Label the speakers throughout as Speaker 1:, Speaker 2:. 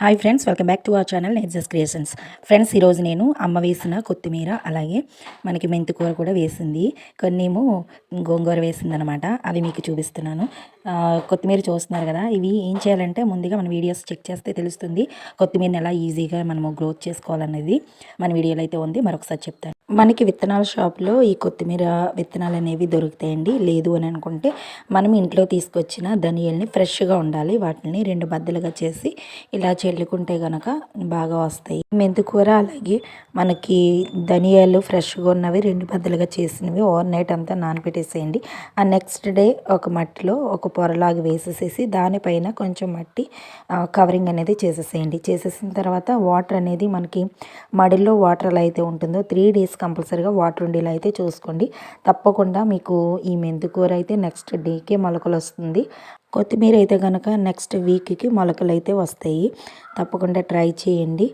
Speaker 1: Hi friends welcome back to our channel నేజస్ creations friends ఈరోజు నేను అమ్మ వేసిన కొత్తిమీర అలాగే మనకి మెంతికూర కూడా వేసింది. కొన్ని ఏమో గోంగూర వేసిందనమాట. అవి మీకు చూపిస్తున్నాను. కొత్తిమీర చూస్తున్నారు కదా ఇవి ఏం చేయాలంటే ముందుగా మన వీడియోస్ చెక్ చేస్తే తెలుస్తుంది. కొత్తిమీరని ఎలా ఈజీగా మనము గ్రోత్ చేసుకోవాలనేది మన వీడియోలో అయితే ఉంది. మరొకసారి చెప్తాను. మనకి విత్తనాల షాప్లో ఈ కొత్తిమీర విత్తనాలు అనేవి దొరుకుతాయండి. లేదు అని అనుకుంటే మనం ఇంట్లో తీసుకొచ్చిన ధనియాల్ని ఫ్రెష్గా ఉండాలి. వాటిని రెండు బద్దలుగా చేసి ఇలా చెల్లుకుంటే గనక బాగా వస్తాయి. మెంతికూర అలాగే మనకి ధనియాలు ఫ్రెష్గా ఉన్నవి రెండు బద్దలుగా చేసినవి ఓవర్ నైట్ అంతా నానబెట్టేసేయండి. ఆ నెక్స్ట్ డే ఒక మట్టిలో ఒక పొరలాగా వేసేసేసి దానిపైన కొంచెం మట్టి కవరింగ్ అనేది చేసేసేయండి. చేసేసిన తర్వాత వాటర్ అనేది మనకి మడిలో వాటర్ ఎలా అయితే ఉంటుందో త్రీ డేస్ కంపల్సరీగా వాటర్ ఉండేలా అయితే చూసుకోండి. తప్పకుండా మీకు ఈ మెంతికూర అయితే నెక్స్ట్ డేకే మొలకలు వస్తుంది కొత్తిమీర అయితే కనుక నెక్స్ట్ వీక్కి మొలకలు అయితే వస్తాయి. తప్పకుండా ట్రై చేయండి.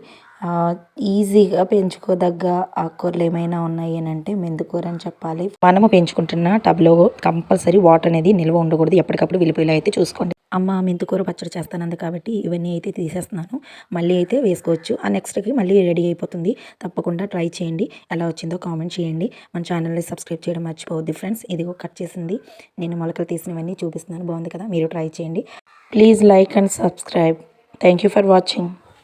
Speaker 1: ఈజీగా పెంచుకోదగ్గ ఆకుకూరలు ఏమైనా ఉన్నాయి అని అంటే మెందుకూర అని చెప్పాలి. మనము పెంచుకుంటున్న టబ్లో కంపల్సరీ వాటర్ అనేది నిల్వ ఉండకూడదు. ఎప్పటికప్పుడు వెళ్ళిపోయేలా అయితే చూసుకోండి. అమ్మ మెంతికూర పచ్చడి చేస్తానంది కాబట్టి ఇవన్నీ అయితే తీసేస్తున్నాను. మళ్ళీ అయితే వేసుకోవచ్చు. ఆ నెక్స్ట్కి మళ్ళీ రెడీ అయిపోతుంది. తప్పకుండా ట్రై చేయండి. ఎలా వచ్చిందో కామెంట్ చేయండి. మన ఛానల్ని సబ్స్క్రైబ్ చేయడం మర్చిపోవద్దు ఫ్రెండ్స్. ఇదిగో కట్ చేసింది. నేను మొలకలు తీసినవన్నీ చూపిస్తున్నాను. బాగుంది కదా? మీరు ట్రై చేయండి. Please like and subscribe. Thank you for watching.